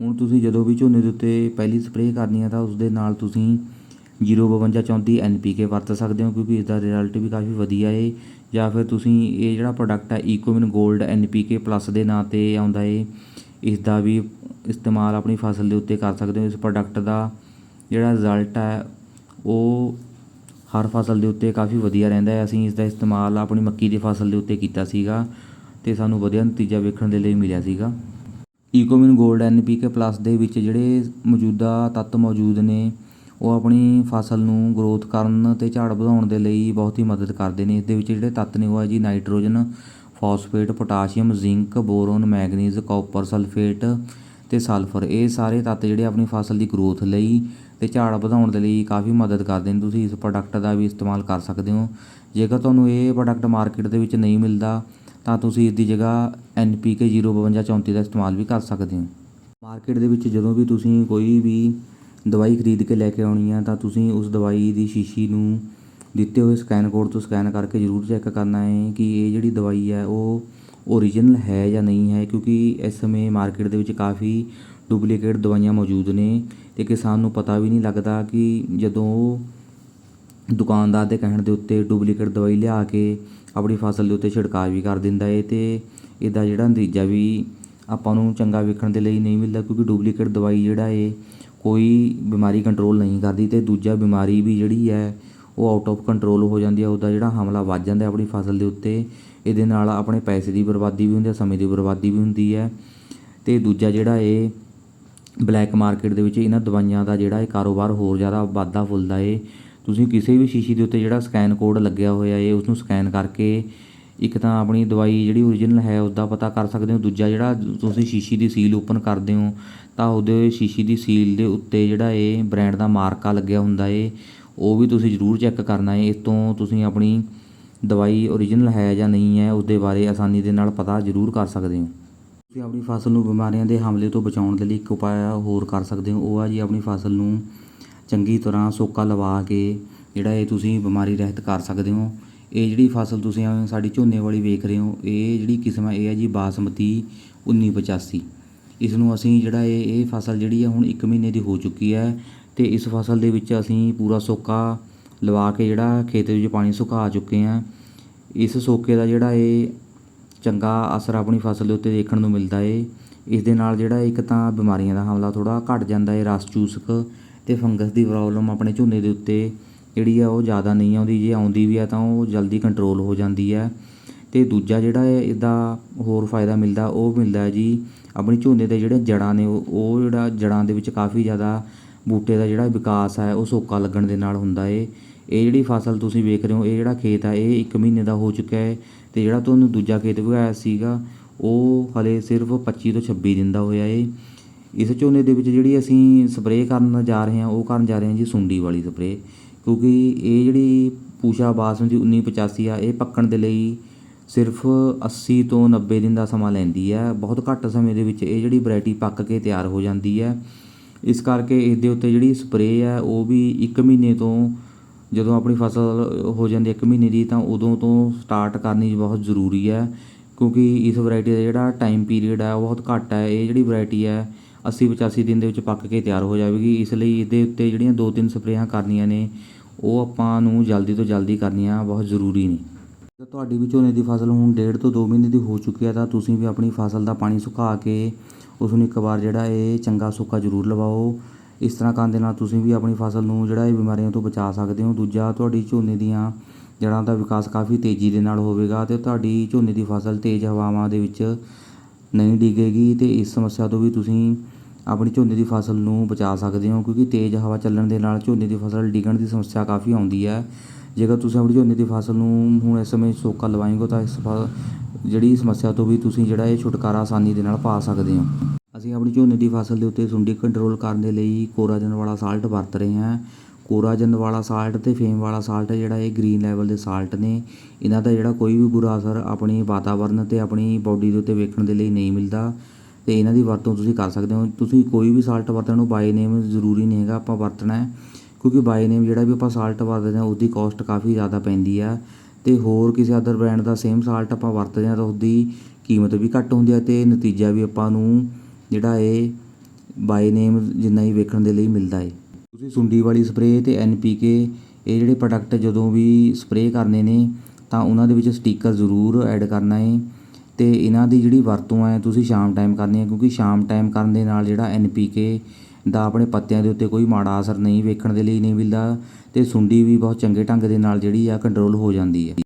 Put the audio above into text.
ਹੁਣ ਤੁਸੀਂ ਜਦੋਂ ਵੀ ਝੋਨੇ ਦੇ ਉੱਤੇ ਪਹਿਲੀ ਸਪਰੇਅ ਕਰਨੀ ਹੈ ਤਾਂ ਉਸ ਦੇ ਨਾਲ ਤੁਸੀਂ 052 34 ਐਨਪੀਕੇ ਵਰਤ ਸਕਦੇ ਹੋ ਕਿਉਂਕਿ ਇਸ ਦਾ ਰਿਜ਼ਲਟ ਵੀ ਕਾਫੀ ਵਧੀਆ ਏ। ਜਾਂ ਫਿਰ ਤੁਸੀਂ ਇਹ ਜਿਹੜਾ ਪ੍ਰੋਡਕਟ ਹੈ ਈਕੋਮਿਨ 골ਡ ਐਨਪੀਕੇ ਪਲੱਸ ਦੇ ਨਾਂ ਤੇ ਆਉਂਦਾ ਏ ਇਸ ਦਾ ਵੀ ਇਸਤੇਮਾਲ ਆਪਣੀ ਫਸਲ ਦੇ ਉੱਤੇ ਕਰ ਸਕਦੇ ਹੋ। ਇਸ ਪ੍ਰੋਡਕਟ ਦਾ ਜਿਹੜਾ ਰਿਜ਼ਲਟ ਹੈ ਉਹ ਹਰ ਫਸਲ ਦੇ ਉੱਤੇ ਕਾਫੀ ਵਧੀਆ ਰਹਿੰਦਾ ਹੈ ਅਸੀਂ ਇਸ ਦਾ ਇਸਤੇਮਾਲ ਆਪਣੀ ਮੱਕੀ ਦੀ ਫਸਲ ਦੇ ਉੱਤੇ ਕੀਤਾ ਸੀਗਾ ਤੇ ਸਾਨੂੰ ਵਧੀਆ ਨਤੀਜਾ ਵੇਖਣ ਦੇ ਲਈ ਮਿਲਿਆ ਸੀਗਾ। ਈਕੋਮਿਨ 골ਡ ਐਨਪੀਕੇ ਪਲੱਸ ਦੇ ਵਿੱਚ ਜਿਹੜੇ ਮੌਜੂਦਾ ਤੱਤ ਮੌਜੂਦ ਨੇ, ਉਹ ਆਪਣੀ ਫਸਲ ਨੂੰ ਗਰੋਥ ਕਰਨ ਅਤੇ ਝਾੜ ਵਧਾਉਣ ਦੇ ਲਈ ਬਹੁਤ ਹੀ ਮਦਦ ਕਰਦੇ ਨੇ। ਇਸ ਦੇ ਵਿੱਚ ਜਿਹੜੇ ਤੱਤ ਨੇ, ਉਹ ਹੈ ਜੀ nitrogen, phosphate, potassium, zinc, boron, manganese, copper, sulphate ਤੇ ਸਲਫਰ। ਇਹ ਸਾਰੇ ਤੱਤ ਜਿਹੜੇ ਆਪਣੀ ਫਸਲ ਦੀ ਗਰੋਥ ਲਈ ਤੇ ਝਾੜ ਵਧਾਉਣ ਦੇ ਲਈ ਕਾਫੀ ਮਦਦ ਕਰਦੇ ਨੇ। ਤੁਸੀਂ ਇਸ ਪ੍ਰੋਡਕਟ ਦਾ ਵੀ ਇਸਤੇਮਾਲ ਕਰ ਸਕਦੇ ਹੋ। ਜੇਕਰ ਤੁਹਾਨੂੰ ਇਹ ਪ੍ਰੋਡਕਟ ਮਾਰਕੀਟ ਦੇ ਵਿੱਚ ਨਹੀਂ ਮਿਲਦਾ ਤਾਂ ਤੁਸੀਂ ਇਸ ਦੀ ਜਗ੍ਹਾ NPK 052 34 ਦਾ ਇਸਤੇਮਾਲ ਵੀ ਕਰ ਸਕਦੇ ਹੋ। ਮਾਰਕੀਟ ਦੇ ਵਿੱਚ ਜਦੋਂ ਵੀ ਤੁਸੀਂ ਕੋਈ ਵੀ ਦਵਾਈ ਖਰੀਦ ਕੇ ਲੈ ਕੇ ਆਉਣੀ ਆ, ਤਾਂ ਤੁਸੀਂ ਉਸ ਦਵਾਈ ਦੀ ਸ਼ੀਸ਼ੀ ਨੂੰ ਦਿੱਤੇ ਹੋਏ ਸਕੈਨ ਕੋਡ ਤੋਂ ਸਕੈਨ ਕਰਕੇ ਜ਼ਰੂਰ ਚੈੱਕ ਕਰਨਾ ਹੈ ਕਿ ਇਹ ਜਿਹੜੀ ਦਵਾਈ ਹੈ, ਉਹ ਓਰੀਜਨਲ ਹੈ ਜਾਂ ਨਹੀਂ ਹੈ, ਕਿਉਂਕਿ ਇਸ ਸਮੇਂ ਮਾਰਕੀਟ ਦੇ ਵਿੱਚ ਕਾਫੀ ਡੁਪਲੀਕੇਟ ਦਵਾਈਆਂ ਮੌਜੂਦ ਨੇ ਤੇ ਕਿਸਾਨ ਨੂੰ ਪਤਾ ਵੀ ਨਹੀਂ ਲੱਗਦਾ ਕਿ ਜਦੋਂ ਉਹ ਦੁਕਾਨਦਾਰ ਦੇ ਕਹਿਣ ਦੇ ਉੱਤੇ ਡੁਪਲੀਕੇਟ ਦਵਾਈ ਲਿਆ ਕੇ ਆਪਣੀ ਫਸਲ ਦੇ ਉੱਤੇ ਛਿੜਕਾਅ ਵੀ ਕਰ ਦਿੰਦਾ ਏ ਅਤੇ ਇਹਦਾ ਜਿਹੜਾ ਨਤੀਜਾ ਵੀ ਆਪਾਂ ਨੂੰ ਚੰਗਾ ਵੇਖਣ ਦੇ ਲਈ ਨਹੀਂ ਮਿਲਦਾ ਕਿਉਂਕਿ ਡੁਪਲੀਕੇਟ ਦਵਾਈ ਜਿਹੜਾ ਏ, ਕੋਈ ਬਿਮਾਰੀ ਕੰਟਰੋਲ ਨਹੀਂ ਕਰਦੀ ਅਤੇ ਦੂਜਾ ਬਿਮਾਰੀ ਵੀ ਜਿਹੜੀ ਹੈ, ਉਹ ਆਊਟ ਆਫ ਕੰਟਰੋਲ ਹੋ ਜਾਂਦੀ ਹੈ, ਉਹਦਾ ਜਿਹੜਾ ਹਮਲਾ ਵੱਧ ਜਾਂਦਾ ਆਪਣੀ ਫਸਲ ਦੇ ਉੱਤੇ, ਇਹਦੇ ਨਾਲ ਆਪਣੇ ਪੈਸੇ ਦੀ ਬਰਬਾਦੀ ਵੀ ਹੁੰਦੀ ਹੈ, ਸਮੇਂ ਦੀ ਬਰਬਾਦੀ ਵੀ ਹੁੰਦੀ ਹੈ ਅਤੇ ਦੂਜਾ ਜਿਹੜਾ ਇਹ ਬਲੈਕ ਮਾਰਕੀਟ ਦੇ ਵਿੱਚ ਇਹਨਾਂ ਦਵਾਈਆਂ ਦਾ ਜਿਹੜਾ ਇਹ ਕਾਰੋਬਾਰ ਹੋਰ ਜ਼ਿਆਦਾ ਵਾਧਾ ਫੁੱਲਦਾ ਏ ਤੁਸੀਂ ਕਿਸੇ ਵੀ ਸ਼ੀਸ਼ੀ ਦੇ ਉੱਤੇ ਜਿਹੜਾ ਸਕੈਨ ਕੋਡ ਲੱਗਿਆ ਹੋਇਆ ਏ ਉਸ ਨੂੰ ਸਕੈਨ ਕਰਕੇ ਇੱਕ ਤਾਂ ਆਪਣੀ ਦਵਾਈ ਜਿਹੜੀ ਓਰੀਜਨਲ ਹੈ ਉਸ ਦਾ ਪਤਾ ਕਰ ਸਕਦੇ ਹੋ। ਦੂਜਾ ਜਿਹੜਾ ਤੁਸੀਂ ਸ਼ੀਸ਼ੀ ਦੀ ਸੀਲ ਓਪਨ ਕਰਦੇ ਹੋ, ਤਾਂ ਉਹਦੇ ਸ਼ੀਸ਼ੀ ਦੀ ਸੀਲ ਦੇ ਉੱਤੇ ਜਿਹੜਾ ਇਹ ਬ੍ਰਾਂਡ ਦਾ ਮਾਰਕਾ ਲੱਗਿਆ ਹੁੰਦਾ ਏ ਉਹ ਵੀ ਤੁਸੀਂ ਜ਼ਰੂਰ ਚੈੱਕ ਕਰਨਾ ਏ ਇਸ ਤੋਂ ਤੁਸੀਂ ਆਪਣੀ ਦਵਾਈ ਓਰੀਜਨਲ ਹੈ ਜਾਂ ਨਹੀਂ ਹੈ ਉਸ ਦੇ ਬਾਰੇ ਆਸਾਨੀ ਦੇ ਨਾਲ ਪਤਾ ਜ਼ਰੂਰ ਕਰ ਸਕਦੇ ਹੋ। ਤੁਸੀਂ ਆਪਣੀ ਫਸਲ ਨੂੰ ਬਿਮਾਰੀਆਂ ਦੇ ਹਮਲੇ ਤੋਂ ਬਚਾਉਣ ਦੇ ਲਈ ਇੱਕ ਉਪਾਅ ਹੋਰ ਕਰ ਸਕਦੇ ਹੋ। ਉਹ ਆ ਜੀ ਆਪਣੀ ਫਸਲ ਨੂੰ ਚੰਗੀ ਤਰ੍ਹਾਂ ਸੋਕਾ ਲਵਾ ਕੇ ਜਿਹੜਾ ਇਹ ਤੁਸੀਂ ਬਿਮਾਰੀ ਰਹਿਤ ਕਰ ਸਕਦੇ ਹੋ। ਇਹ ਜਿਹੜੀ ਫਸਲ ਤੁਸੀਂ ਸਾਡੀ ਝੋਨੇ ਵਾਲੀ ਵੇਖ ਰਹੇ ਹੋ, ਇਹ ਜਿਹੜੀ ਕਿਸਮ ਹੈ, ਇਹ ਹੈ ਜੀ ਬਾਸਮਤੀ 1985 ਇਸ ਨੂੰ ਅਸੀਂ ਜਿਹੜਾ ਇਹ ਇਹ ਫਸਲ ਜਿਹੜੀ ਹੈ ਹੁਣ 1 ਮਹੀਨੇ ਦੀ ਹੋ ਚੁੱਕੀ ਹੈ ਤੇ ਇਸ ਫਸਲ ਦੇ ਵਿੱਚ ਅਸੀਂ ਪੂਰਾ ਸੋਕਾ ਲਵਾ ਕੇ ਜਿਹੜਾ ਖੇਤ ਵਿੱਚ ਪਾਣੀ ਸੁਕਾ ਚੁੱਕੇ ਹਾਂ। ਇਸ ਸੋਕੇ ਦਾ ਜਿਹੜਾ ਇਹ ਚੰਗਾ ਅਸਰ ਆਪਣੀ ਫਸਲ ਦੇ ਉੱਤੇ ਦੇਖਣ ਨੂੰ ਮਿਲਦਾ ਏ। ਇਸ ਦੇ ਨਾਲ ਜਿਹੜਾ ਇੱਕ ਤਾਂ ਬਿਮਾਰੀਆਂ ਦਾ ਹਮਲਾ ਥੋੜਾ ਘਟ ਜਾਂਦਾ ਏ, ਰਸ ਚੂਸਕ ਅਤੇ ਫੰਗਸ ਦੀ ਪ੍ਰੋਬਲਮ ਆਪਣੇ ਝੋਨੇ ਦੇ ਉੱਤੇ ਜਿਹੜੀ ਆ ਉਹ ਜ਼ਿਆਦਾ ਨਹੀਂ ਆਉਂਦੀ ਜੇ ਆਉਂਦੀ ਵੀ ਆ ਤਾਂ ਉਹ ਜਲਦੀ ਕੰਟਰੋਲ ਹੋ ਜਾਂਦੀ ਹੈ ਅਤੇ ਦੂਜਾ ਜਿਹੜਾ ਹੈ ਇਹਦਾ ਹੋਰ ਫਾਇਦਾ ਮਿਲਦਾ, ਉਹ ਮਿਲਦਾ ਜੀ ਆਪਣੀ ਝੋਨੇ ਦੇ ਜਿਹੜੇ ਜੜ੍ਹਾਂ ਨੇ, ਉਹ ਜਿਹੜਾ ਜੜ੍ਹਾਂ ਦੇ ਵਿੱਚ ਕਾਫੀ ਜ਼ਿਆਦਾ ਬੂਟੇ ਦਾ ਜਿਹੜਾ ਵਿਕਾਸ ਹੈ ਉਹ ਸੋਕਾ ਲੱਗਣ ਦੇ ਨਾਲ ਹੁੰਦਾ ਏ। ਇਹ ਜਿਹੜੀ ਫਸਲ ਤੁਸੀਂ ਵੇਖ ਰਹੇ ਹੋ, ਇਹ ਜਿਹੜਾ ਖੇਤ ਆ, ਇਹ 1 ਮਹੀਨੇ ਦਾ ਹੋ ਚੁੱਕਾ ਹੈ ਤੇ ਜਿਹੜਾ ਤੁਹਾਨੂੰ ਦੂਜਾ ਖੇਤ ਵਿਗਾਇਆ ਸੀਗਾ, ਉਹ ਹਲੇ ਸਿਰਫ 25 ਤੋਂ 26 ਦਿਨ ਦਾ ਹੋਇਆ ਏ। ਇਸ ਝੋਨੇ ਦੇ ਵਿੱਚ ਜਿਹੜੀ ਅਸੀਂ ਸਪਰੇਅ ਕਰਨ ਜਾ ਰਹੇ ਹਾਂ, ਉਹ ਕਰਨ ਜਾ ਰਹੇ ਹਾਂ ਜੀ ਸੁੰਡੀ ਵਾਲੀ ਸਪਰੇਅ। ਕਿਉਂਕਿ ਇਹ ਜਿਹੜੀ ਪੂਸ਼ਾ ਬਾਸਮਤੀ 1985 ਆ, ਇਹ ਪੱਕਣ ਦੇ ਲਈ ਸਿਰਫ 80 ਤੋਂ 90 ਦਿਨ ਦਾ ਸਮਾਂ ਲੈਂਦੀ ਹੈ। ਬਹੁਤ ਘੱਟ ਸਮੇਂ ਦੇ ਵਿੱਚ ਇਹ ਜਿਹੜੀ ਵੈਰਾਈਟੀ ਪੱਕ ਕੇ ਤਿਆਰ ਹੋ ਜਾਂਦੀ ਹੈ। ਇਸ ਕਰਕੇ ਇਸ ਦੇ ਉੱਤੇ ਜਿਹੜੀ ਸਪਰੇਅ ਹੈ, ਉਹ ਵੀ 1 ਮਹੀਨੇ ਤੋਂ ਜਦੋਂ ਆਪਣੀ ਫਸਲ ਹੋ ਜਾਂਦੀ ਹੈ 1 ਮਹੀਨੇ ਦੀ, ਤਾਂ ਉਦੋਂ ਤੋਂ ਸਟਾਰਟ ਕਰਨੀ ਬਹੁਤ ਜ਼ਰੂਰੀ ਹੈ। ਕਿਉਂਕਿ ਇਸ ਵੈਰਾਈਟੀ ਦਾ ਜਿਹੜਾ ਟਾਈਮ ਪੀਰੀਅਡ ਹੈ, ਉਹ ਬਹੁਤ ਘੱਟ ਹੈ। ਇਹ ਜਿਹੜੀ ਵੈਰਾਈਟੀ ਹੈ 80 85 ਦਿਨ ਦੇ ਵਿੱਚ ਪੱਕ ਕੇ ਤਿਆਰ ਹੋ ਜਾਵੇਗੀ। ਇਸ ਲਈ ਇਹਦੇ ਉੱਤੇ ਜਿਹੜੀਆਂ ਦੋ ਤਿੰਨ ਸਪਰੇਆਂ ਕਰਨੀਆਂ ਨੇ, ਉਹ ਆਪਾਂ ਨੂੰ ਜਲਦੀ ਤੋਂ ਜਲਦੀ ਕਰਨੀਆਂ ਬਹੁਤ ਜ਼ਰੂਰੀ ਨੇ। ਜੇ ਤੁਹਾਡੀ ਵੀ ਝੋਨੇ ਦੀ ਫਸਲ ਹੁਣ ਡੇਢ ਤੋਂ 2 ਮਹੀਨੇ ਦੀ ਹੋ ਚੁੱਕੀ ਹੈ, ਤਾਂ ਤੁਸੀਂ ਵੀ ਆਪਣੀ ਫਸਲ ਦਾ ਪਾਣੀ ਸੁਕਾ ਕੇ ਉਸ ਨੂੰ ਇੱਕ ਵਾਰ ਜਿਹੜਾ ਇਹ ਚੰਗਾ ਸੁੱਕਾ ਜ਼ਰੂਰ ਲਵਾਓ। ਇਸ ਤਰ੍ਹਾਂ ਕਰਨ ਦੇ ਨਾਲ ਤੁਸੀਂ ਵੀ ਆਪਣੀ ਫਸਲ ਨੂੰ ਜਿਹੜਾ ਇਹ ਬਿਮਾਰੀਆਂ ਤੋਂ ਬਚਾ ਸਕਦੇ ਹੋ। ਦੂਜਾ, ਤੁਹਾਡੀ ਝੋਨੇ ਦੀਆਂ ਜੜ੍ਹਾਂ ਦਾ ਵਿਕਾਸ ਕਾਫੀ ਤੇਜ਼ੀ ਦੇ ਨਾਲ ਹੋਵੇਗਾ ਤੇ ਤੁਹਾਡੀ ਝੋਨੇ ਦੀ ਫਸਲ ਤੇਜ਼ ਹਵਾਵਾਂ ਦੇ ਵਿੱਚ ਨਹੀਂ ਡਿੱਗੇਗੀ ਤੇ ਇਸ ਸਮੱਸਿਆ ਤੋਂ ਵੀ ਤੁਸੀਂ ਆਪਣੀ ਝੋਨੇ ਦੀ ਫਸਲ ਨੂੰ ਬਚਾ ਸਕਦੇ ਹੋ, ਕਿਉਂਕਿ ਤੇਜ਼ ਹਵਾ ਚੱਲਣ ਦੇ ਨਾਲ ਝੋਨੇ ਦੀ ਫਸਲ ਡਿੱਗਣ ਦੀ ਸਮੱਸਿਆ ਕਾਫੀ ਆਉਂਦੀ ਹੈ। ਜੇਕਰ ਤੁਸੀਂ ਆਪਣੀ ਝੋਨੇ ਦੀ ਫਸਲ ਨੂੰ ਹੁਣ ਇਸ ਸਮੇਂ ਸੋਕਾ ਲਵਾਏਂਗੇ ਤਾਂ ਇਸ ਜਿਹੜੀ ਸਮੱਸਿਆ ਤੋਂ ਵੀ ਤੁਸੀਂ ਜਿਹੜਾ ਇਹ ਛੁਟਕਾਰਾ ਆਸਾਨੀ ਦੇ ਨਾਲ ਪਾ ਸਕਦੇ ਹੋ। ਅਸੀਂ ਆਪਣੀ ਝੋਨੇ ਦੀ ਫਸਲ ਦੇ ਉੱਤੇ ਸੁੰਡੀ ਕੰਟਰੋਲ ਕਰਨ ਦੇ ਲਈ ਕੋਰਾਜਨ ਵਾਲਾ ਸਾਲਟ ਵਰਤ ਰਹੇ ਹਾਂ। ਕੋਰਾਜਨ ਵਾਲਾ ਸਾਲਟ ਤੇ ਫੇਮ ਵਾਲਾ ਸਾਲਟ ਜਿਹੜਾ ਇਹ ਗ੍ਰੀਨ ਲੈਵਲ ਦੇ ਸਾਲਟ ਨੇ। ਇਹਨਾਂ ਦਾ ਜਿਹੜਾ ਕੋਈ ਵੀ ਬੁਰਾ ਅਸਰ ਆਪਣੀ ਵਾਤਾਵਰਨ ਤੇ ਆਪਣੀ ਬਾਡੀ ਦੇ ਉੱਤੇ ਵੇਖਣ ਦੇ ਲਈ ਨਹੀਂ ਮਿਲਦਾ। ਤੇ ਇਹਨਾਂ ਦੀ ਵਰਤੋਂ ਤੁਸੀਂ ਕਰ ਸਕਦੇ ਹੋ। ਤੁਸੀਂ ਕੋਈ ਵੀ ਸਾਲਟ ਵਰਤਣ ਨੂੰ ਬਾਈ ਨੇਮ ਜ਼ਰੂਰੀ ਨਹੀਂ ਹੈਗਾ, ਆਪਾਂ ਵਰਤਣਾ ਹੈ। ਕਿਉਂਕਿ ਬਾਈ ਨੇਮ ਜਿਹੜਾ ਵੀ ਆਪਾਂ ਸਾਲਟ ਵਰਤਦੇ ਹਾਂ, ਉਹਦੀ ਕਾਸਟ ਕਾਫੀ ਜ਼ਿਆਦਾ ਪੈਂਦੀ ਆ। ਤੇ ਹੋਰ ਕਿਸੇ ਅਦਰ ਬ੍ਰਾਂਡ ਦਾ ਸੇਮ ਸਾਲਟ ਆਪਾਂ ਵਰਤਦੇ ਹਾਂ ਤਾਂ ਉਹਦੀ ਕੀਮਤ ਵੀ ਘੱਟ ਹੁੰਦੀ ਹੈ ਤੇ ਨਤੀਜਾ ਵੀ ਆਪਾਂ ਨੂੰ ਜਿਹੜਾ ਇਹ ਬਾਈ ਨੇਮ ਜਿੰਨਾ ਹੀ ਵੇਖਣ ਦੇ ਲਈ ਮਿਲਦਾ ਏ। ਤੁਸੀਂ ਸੁੰਡੀ ਵਾਲੀ ਸਪਰੇਅ ਤੇ ਐਨ ਪੀ ਕੇ ਇਹ ਜਿਹੜੇ ਪ੍ਰੋਡਕਟ ਜਦੋਂ ਵੀ ਸਪਰੇਅ ਕਰਨੇ ਨੇ, ਤਾਂ ਉਹਨਾਂ ਦੇ ਵਿੱਚ ਸਟicker ਜ਼ਰੂਰ ਐਡ ਕਰਨਾ ਏ। ਅਤੇ ਇਹਨਾਂ ਦੀ ਜਿਹੜੀ ਵਰਤੋਂ ਹੈ, ਤੁਸੀਂ ਸ਼ਾਮ ਟਾਈਮ ਕਰਨੀ ਹੈ, ਕਿਉਂਕਿ ਸ਼ਾਮ ਟਾਈਮ ਕਰਨ ਦੇ ਨਾਲ ਜਿਹੜਾ ਐਨ ਪੀ ਕੇ ਦਾ ਆਪਣੇ ਪੱਤਿਆਂ ਦੇ ਉੱਤੇ ਕੋਈ ਮਾੜਾ ਅਸਰ ਨਹੀਂ ਵੇਖਣ ਦੇ ਲਈ ਨਹੀਂ ਮਿਲਦਾ ਅਤੇ ਸੁੰਡੀ ਵੀ ਬਹੁਤ ਚੰਗੇ ਢੰਗ ਦੇ ਨਾਲ ਜਿਹੜੀ ਆ ਕੰਟਰੋਲ ਹੋ ਜਾਂਦੀ ਹੈ।